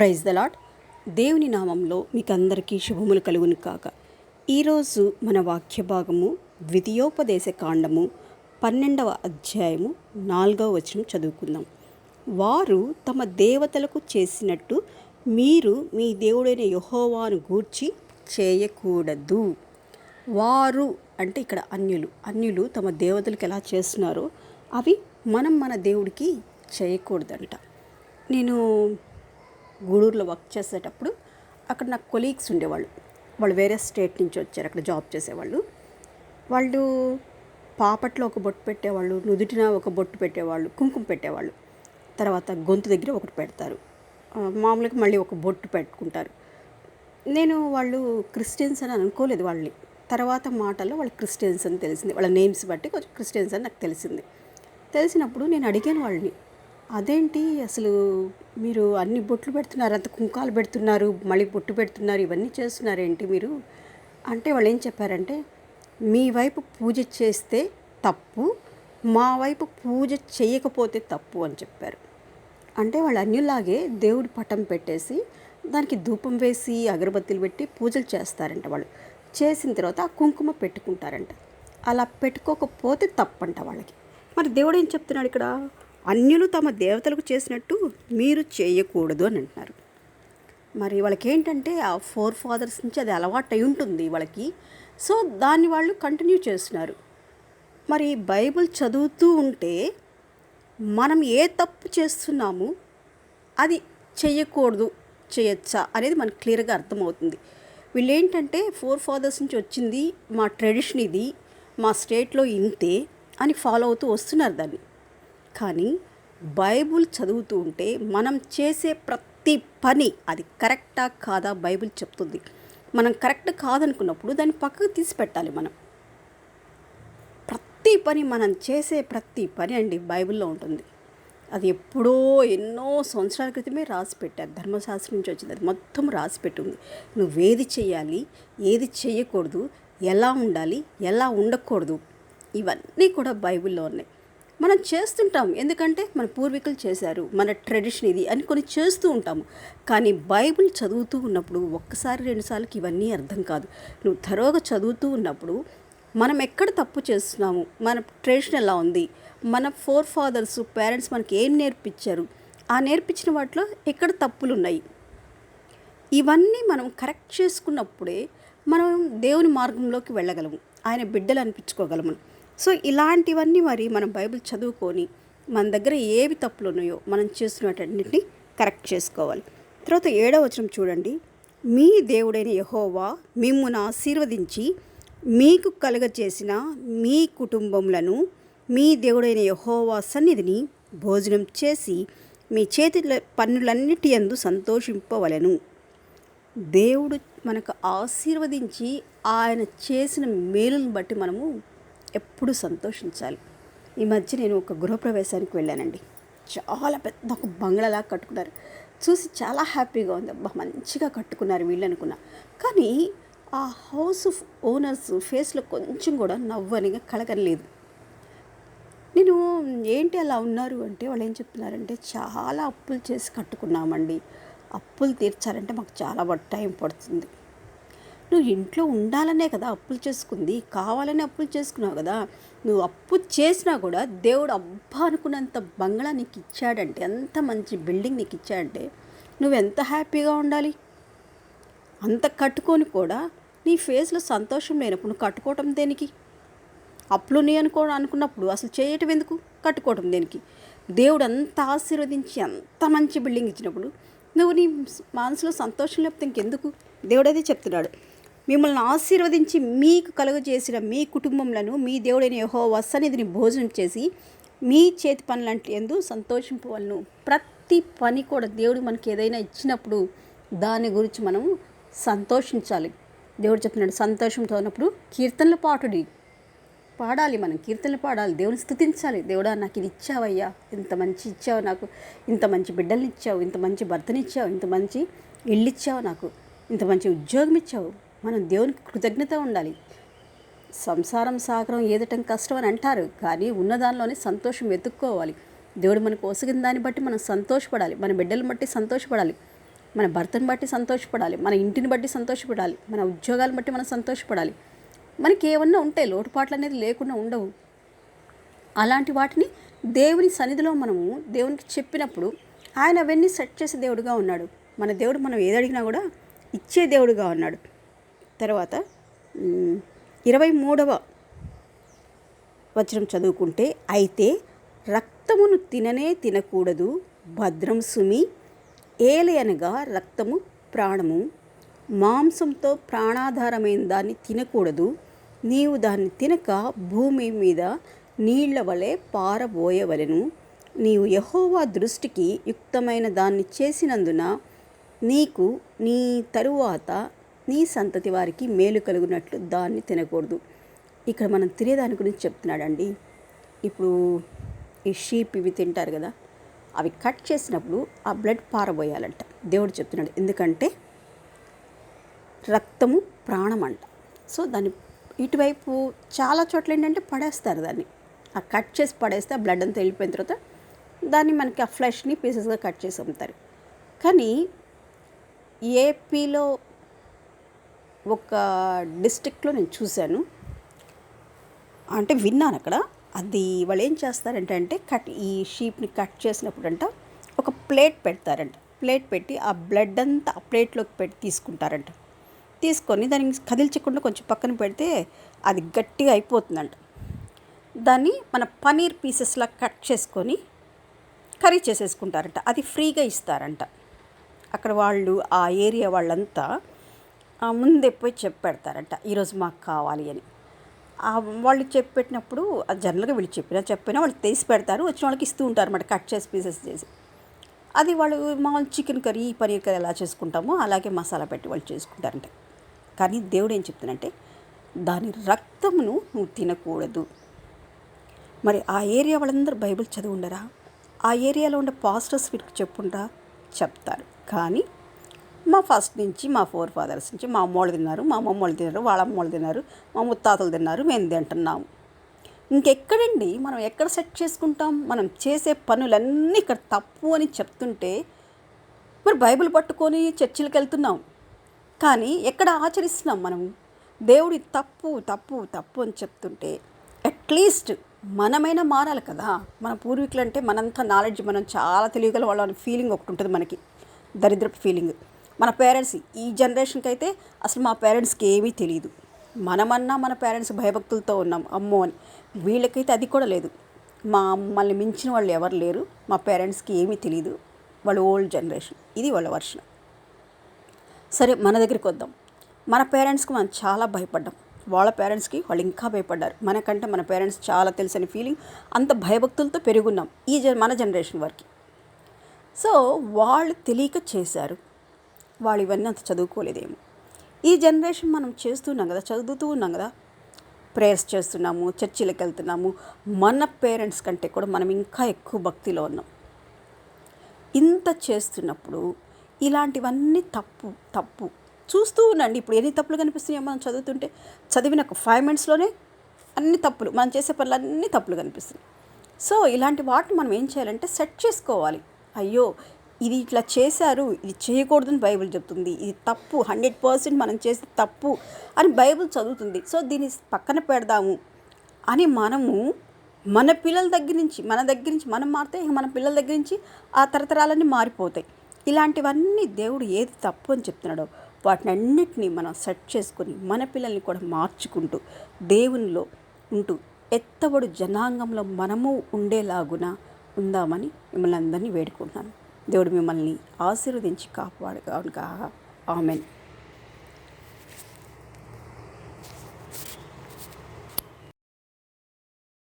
Praise the lord దేవుని నామంలో మీకు అందరికీ శుభములు కలుగును కాక. ఈరోజు మన వాక్య భాగము ద్వితీయోపదేశ కాండము పన్నెండవ అధ్యాయము నాలుగవ వచనం చదువుకుందాం. వారు తమ దేవతలకు చేసినట్టు మీరు మీ దేవుడైన యహోవాను గూర్చి చేయకూడదు. వారు అంటే ఇక్కడ అన్యులు అన్యులు తమ దేవతలకు ఎలా చేస్తున్నారో అవి మనం మన దేవుడికి చేయకూడదంట. నేను గూడూరులో వర్క్ చేసేటప్పుడు అక్కడ నాకు కొలీగ్స్ ఉండేవాళ్ళు. వాళ్ళు వేరే స్టేట్ నుంచి వచ్చారు అక్కడ జాబ్ చేసేవాళ్ళు. వాళ్ళు పాపట్లో ఒక బొట్టు పెట్టేవాళ్ళు నుదుటిన ఒక బొట్టు పెట్టేవాళ్ళు కుంకుమ పెట్టేవాళ్ళు. తర్వాత గొంతు దగ్గర ఒకటి పెడతారు. మామూలుగా మళ్ళీ ఒక బొట్టు పెట్టుకుంటారు. నేను వాళ్ళు క్రిస్టియన్స్ అని అనుకోలేదు వాళ్ళని. తర్వాత మాటల్లో వాళ్ళు క్రిస్టియన్స్ అని తెలిసింది. వాళ్ళ నేమ్స్ బట్టి కొంచెం క్రిస్టియన్స్ అని నాకు తెలిసింది. తెలిసినప్పుడు నేను అడిగాను వాళ్ళని అదేంటి? అసలు మీరు అన్ని బొట్లు పెడుతున్నారు అంత కుంకాలు పెడుతున్నారు మళ్ళీ బొట్టు పెడుతున్నారు ఇవన్నీ చేస్తున్నారేంటి మీరు? అంటే వాళ్ళు ఏం చెప్పారంటే మీ వైపు పూజ చేస్తే తప్పు మా వైపు పూజ చేయకపోతే తప్పు అని చెప్పారు. అంటే వాళ్ళు అన్యులాగే దేవుడి పటం పెట్టేసి దానికి ధూపం వేసి అగరబత్తులు పెట్టి పూజలు చేస్తారంట వాళ్ళు. చేసిన తర్వాత ఆ కుంకుమ పెట్టుకుంటారంట. అలా పెట్టుకోకపోతే తప్పంట వాళ్ళకి. మరి దేవుడు ఏం చెప్తున్నాడు ఇక్కడ? అన్యులు తమ దేవతలకు చేసినట్టు మీరు చేయకూడదు అని అంటున్నారు. మరి వాళ్ళకి ఏంటంటే ఆ ఫోర్ ఫాదర్స్ నుంచి అది అలవాటు అయి ఉంటుంది వాళ్ళకి. సో దాన్ని వాళ్ళు కంటిన్యూ చేస్తున్నారు. మరి బైబిల్ చదువుతూ ఉంటే మనం ఏ తప్పు చేస్తున్నాము అది చేయకూడదు చేయొచ్చా అనేది మనకు క్లియర్గా అర్థమవుతుంది. వీళ్ళు ఏంటంటే ఫోర్ ఫాదర్స్ నుంచి వచ్చింది మా ట్రెడిషన్ ఇది మా స్టేట్లో ఇంతే అని ఫాలో అవుతూ వస్తున్నారు దాన్ని. కానీ బైబుల్ చదువుతూ ఉంటే మనం చేసే ప్రతి పని అది కరెక్టా కాదా బైబిల్ చెప్తుంది. మనం కరెక్ట్ కాదనుకున్నప్పుడు దాన్ని పక్కకు తీసి పెట్టాలి మనం. ప్రతి పని మనం చేసే ప్రతి పని అండి బైబిల్లో ఉంటుంది. అది ఎప్పుడో ఎన్నో సంవత్సరాల క్రితమే రాసి పెట్టారు. ధర్మశాస్త్రం నుంచి వచ్చింది. అది మొత్తం రాసి పెట్టుంది. నువ్వేది చేయాలి ఏది చేయకూడదు ఎలా ఉండాలి ఎలా ఉండకూడదు ఇవన్నీ కూడా బైబిల్లో ఉన్నాయి. మనం చేస్తుంటాం. ఎందుకంటే మన పూర్వీకులు చేశారు. మన ట్రెడిషన్ ఇది అని కొన్ని చేస్తూ ఉంటాము. కానీ బైబిల్ చదువుతూ ఉన్నప్పుడు ఒక్కసారి రెండుసార్లకి ఇవన్నీ అర్థం కాదు. నువ్వు తరోగా చదువుతూ ఉన్నప్పుడు మనం ఎక్కడ తప్పు చేస్తున్నాము? మన ట్రెడిషన్ ఎలా ఉంది? మన ఫోర్ ఫాదర్స్ పేరెంట్స్ మనకి ఏం నేర్పించారు? ఆ నేర్పించిన వాటిలో ఎక్కడ తప్పులు ఉన్నాయి ఇవన్నీ మనం కరెక్ట్ చేసుకున్నప్పుడే మనం దేవుని మార్గంలోకి వెళ్ళగలము. ఆయన బిడ్డలు అనిపించుకోగలము. సో ఇలాంటివన్నీ మరి మనం బైబిల్ చదువుకొని మన దగ్గర ఏవి తప్పులు ఉన్నాయో మనం చేస్తున్నటన్నిటిని కరెక్ట్ చేసుకోవాలి. తర్వాత ఏడవ వచనం చూడండి. మీ దేవుడైన యహోవా మిమ్మును ఆశీర్వదించి మీకు కలుగజేసిన మీ కుటుంబములను మీ దేవుడైన యహోవా సన్నిధిని భోజనం చేసి మీ చేతి పన్నులన్నిటి అందు సంతోషింపవలెను. దేవుడు మనకు ఆశీర్వదించి ఆయన చేసిన మేలును బట్టి మనము ఎప్పుడు సంతోషించాలి. ఈ మధ్య నేను ఒక గృహప్రవేశానికి వెళ్ళానండి. చాలా పెద్ద ఒక బంగ్లాలా కట్టుకున్నారు. చూసి చాలా హ్యాపీగా ఉంది. అబ్బా మంచిగా కట్టుకున్నారు వీళ్ళు అనుకున్నా కానీ ఆ హౌస్ ఓనర్స్ ఫేస్లో కొంచెం కూడా నవ్వనిగా కలగలేదు నేను ఏంటి అలా ఉన్నారు అంటే వాళ్ళు ఏం చెప్తున్నారంటే చాలా అప్పులు చేసి కట్టుకున్నామండి. అప్పులు తీర్చాలంటే మాకు చాలా టైం పడుతుంది. నువ్వు ఇంట్లో ఉండాలనే కదా అప్పులు చేసుకుంది కావాలని అప్పులు చేసుకున్నావు కదా నువ్వు అప్పు చేసినా కూడా దేవుడు అబ్బా అనుకున్నంత బంగ్లా నీకు ఇచ్చాడంటే ఎంత మంచి బిల్డింగ్ నీకు ఇచ్చాడంటే నువ్వు ఎంత హ్యాపీగా ఉండాలి? అంత కట్టుకొని కూడా నీ ఫేస్లో సంతోషం లేనప్పుడు నువ్వు కట్టుకోవటం దేనికి? అప్పులు నీ అనుకో అనుకున్నప్పుడు అసలు చేయటం ఎందుకు? కట్టుకోవటం దేనికి? దేవుడు అంత ఆశీర్వదించి అంత మంచి బిల్డింగ్ ఇచ్చినప్పుడు నువ్వు నీ మనసులో సంతోషం లేకపోతే ఇంకెందుకు? దేవుడు అదే చెప్తున్నాడు. మిమ్మల్ని ఆశీర్వదించి మీకు కలుగజేసిన మీ కుటుంబములను మీ దేవుడైన యహో సన్నిధిని భోజనం చేసి మీ చేతి పనులంటే ఎందు సంతోషింపవలను. ప్రతి పని కూడా దేవుడు మనకి ఏదైనా ఇచ్చినప్పుడు దాని గురించి మనం సంతోషించాలి. దేవుడు చెప్తున్నాడు సంతోషంతో ఉన్నప్పుడు కీర్తనలు పాటుడి పాడాలి మనం కీర్తనలు పాడాలి దేవుని స్థుతించాలి. దేవుడా నాకు ఇది ఇచ్చావయ్యా. ఇంత మంచి ఇచ్చావు నాకు. ఇంత మంచి బిడ్డల్ని ఇచ్చావు. ఇంత మంచి భర్తని ఇచ్చావు. ఇంత మంచి ఇల్లు ఇచ్చావు నాకు. ఇంత మంచి ఉద్యోగం ఇచ్చావు. మనం దేవునికి కృతజ్ఞత ఉండాలి. సంసారం సాగరం ఏదటం కష్టం అని అంటారు. కానీ ఉన్నదానిలోనే సంతోషం వెతుక్కోవాలి. దేవుడు మనకు ఒసగిన దాన్ని బట్టి మనం సంతోషపడాలి. మన బిడ్డలను బట్టి సంతోషపడాలి. మన భర్తను బట్టి సంతోషపడాలి. మన ఇంటిని బట్టి సంతోషపడాలి. మన ఉద్యోగాలను బట్టి మనం సంతోషపడాలి. మనకి ఏమన్నా ఉంటాయి లోటుపాట్లు అనేది లేకుండా ఉండవు. అలాంటి వాటిని దేవుని సన్నిధిలో మనము దేవునికి చెప్పినప్పుడు ఆయన అవన్నీ సెట్ చేసే దేవుడుగా ఉన్నాడు. మన దేవుడు మనం ఏదడిగినా కూడా ఇచ్చే దేవుడుగా ఉన్నాడు. తర్వాత ఇరవై మూడవ వచనం చదువుకుంటే అయితే రక్తమును తిననే తినకూడదు భద్రం సుమి ఏలి అనగా రక్తము ప్రాణము. మాంసంతో ప్రాణాధారమైన దాన్ని తినకూడదు నీవు దాన్ని తినక భూమి మీద నీళ్ళ వలె పారబోయవలెను. నీవు యహోవా దృష్టికి యుక్తమైన దాన్ని చేసినందున నీకు నీ తరువాత నీ సంతతి వారికి మేలు కలుగునట్లు దాన్ని తినకూడదు. ఇక్కడ మనం తినేదాని గురించి చెప్తున్నాడండి. ఇప్పుడు ఈ షీప్ ఇవి తింటారు కదా అవి కట్ చేసినప్పుడు ఆ బ్లడ్ పారబోయాలంట. దేవుడు చెప్తున్నాడు ఎందుకంటే రక్తము ప్రాణం అంట సో దాన్ని ఇటువైపు చాలా చోట్ల ఏంటంటే పడేస్తారు దాన్ని. ఆ కట్ చేసి పడేస్తే ఆ బ్లడ్ అంతా వెళ్ళిపోయిన తర్వాత దాన్ని మనకి ఆ ఫ్లెష్ని పీసెస్గా కట్ చేసి అమ్ముతారు. కానీ ఏపీలో ఒక డిస్టిక్లో నేను చూశాను. అంటే విన్నాను అక్కడ. అది వాళ్ళు ఏం చేస్తారంటే అంటే కట్ ఈ షీప్ని కట్ చేసినప్పుడు అంట ఒక ప్లేట్ పెడతారంట. ప్లేట్ పెట్టి ఆ బ్లడ్ అంతా ఆ ప్లేట్లోకి పెట్టి తీసుకుంటారంట. తీసుకొని దాన్ని కదిల్చకుండా కొంచెం పక్కన పెడితే అది గట్టిగా అయిపోతుందంట. దాన్ని మన పనీర్ పీసెస్లా కట్ చేసుకొని కర్రీ చేసేసుకుంటారంట. అది ఫ్రీగా ఇస్తారంట. అక్కడ వాళ్ళు ఆ ఏరియా వాళ్ళంతా ముందే పోయి చెప్పి ఈరోజు మాకు కావాలి అని. వాళ్ళు చెప్పి పెట్టినప్పుడు అది జనరల్గా వీళ్ళు చెప్పినా చెప్పినా వాళ్ళు తీసి పెడతారు వచ్చిన వాళ్ళకి ఇస్తూ ఉంటారు అన్నమాట కట్ చేసి పీసెస్ చేసి. అది వాళ్ళు మామూలు చికెన్ కర్రీ పనీర్ కర్రీ ఎలా చేసుకుంటామో అలాగే మసాలా పెట్టి వాళ్ళు చేసుకుంటారంట. కానీ దేవుడు ఏం చెప్తానంటే దాని రక్తమును నువ్వు తినకూడదు. మరి ఆ ఏరియా వాళ్ళందరూ బైబిల్ చదివి ఉండరా ఆ ఏరియాలో ఉండే పాస్టర్స్ వీరికి చెప్పుండ్రా? చెప్తారు. కానీ మా ఫస్ట్ నుంచి మా ఫోర్ ఫాదర్స్ నుంచి మా అమ్మోళ్ళు తిన్నారు మా అమ్మమ్మోళ్ళు తిన్నారు వాళ్ళ అమ్మోళ్ళు తిన్నారు మా ముత్తాతలు తిన్నారు మేము తింటున్నాము. ఇంకెక్కడండి? మనం ఎక్కడ సెట్ చేసుకుంటాం? మనం చేసే పనులన్నీ ఇక్కడ తప్పు అని చెప్తుంటే మరి బైబిల్ పట్టుకొని చర్చిలకు వెళ్తున్నాం. కానీ ఎక్కడ ఆచరిస్తున్నాం మనం? దేవుడి తప్పు తప్పు తప్పు అని చెప్తుంటే అట్లీస్ట్ మనమైనా మారాలి కదా? మన పూర్వీకులు అంటే మనంత నాలెడ్జ్ మనం చాలా తెలియగల వాళ్ళ ఫీలింగ్ ఒకటి ఉంటుంది మనకి. దరిద్రపు ఫీలింగ్. మన పేరెంట్స్ ఈ జనరేషన్కి అయితే అసలు మా పేరెంట్స్కి ఏమీ తెలియదు మనమన్నా మన పేరెంట్స్ భయభక్తులతో ఉన్నాం. అమ్మో అని. వీళ్ళకైతే అది కూడా లేదు. మా మమ్మల్ని మించిన వాళ్ళు ఎవరు లేరు. మా పేరెంట్స్కి ఏమీ తెలియదు వాళ్ళు ఓల్డ్ జనరేషన్ ఇది వాళ్ళ వర్షన్ సరే మన దగ్గరికి వద్దాం. మన పేరెంట్స్కి మనం చాలా భయపడ్డాం. వాళ్ళ పేరెంట్స్కి వాళ్ళు ఇంకా భయపడ్డారు. మనకంటే మన పేరెంట్స్ చాలా తెలిసిన ఫీలింగ్ అంత భయభక్తులతో పెరుగున్నాం ఈ జ మన జనరేషన్ వరకు. సో వాళ్ళు తెలియక చేశారు. వాళ్ళు ఇవన్నీ అంత చదువుకోలేదేమో. ఈ జనరేషన్ మనం చేస్తున్నాం కదా చదువుతూ ఉన్నాం కదా ప్రేయర్స్ చేస్తున్నాము చర్చిలకు వెళ్తున్నాము మన పేరెంట్స్ కంటే కూడా మనం ఇంకా ఎక్కువ భక్తిలో ఉన్నాం. ఇంత చేస్తున్నప్పుడు ఇలాంటివన్నీ తప్పు తప్పు. చూస్తూ ఉండండి ఇప్పుడు ఎన్ని తప్పులు కనిపిస్తున్నాయో మనం చదువుతుంటే చదివిన ఒక ఫైవ్ మినిట్స్లోనే అన్ని తప్పులు మనం చేసే పనులు అన్ని తప్పులు కనిపిస్తున్నాయి. సో ఇలాంటి వాటిని మనం ఏం చేయాలంటే సెట్ చేసుకోవాలి. అయ్యో ఇది ఇట్లా చేశారు ఇది చేయకూడదని బైబిల్ చెప్తుంది. ఇది తప్పు హండ్రెడ్ పర్సెంట్ మనం చేసే తప్పు అని బైబిల్ చదువుతుంది. సో దీన్ని పక్కన పెడదాము అని మనము మన పిల్లల దగ్గర నుంచి మన దగ్గర నుంచి మనం మారితే మన పిల్లల దగ్గర నుంచి ఆ తరతరాలన్నీ మారిపోతాయి. ఇలాంటివన్నీ దేవుడు ఏది తప్పు అని చెప్తున్నాడో వాటిని అన్నిటినీ మనం సెట్ చేసుకొని మన పిల్లల్ని కూడా మార్చుకుంటూ దేవునిలో ఉంటూ ఎత్తబడు జనాంగంలో మనము ఉండేలాగున ఉందామని మిమ్మల్ని అందరినీ వేడుకుంటున్నాను. దేవుడు మిమ్మల్ని ఆశీర్వదించి కాపాడుగా ఆమెన్.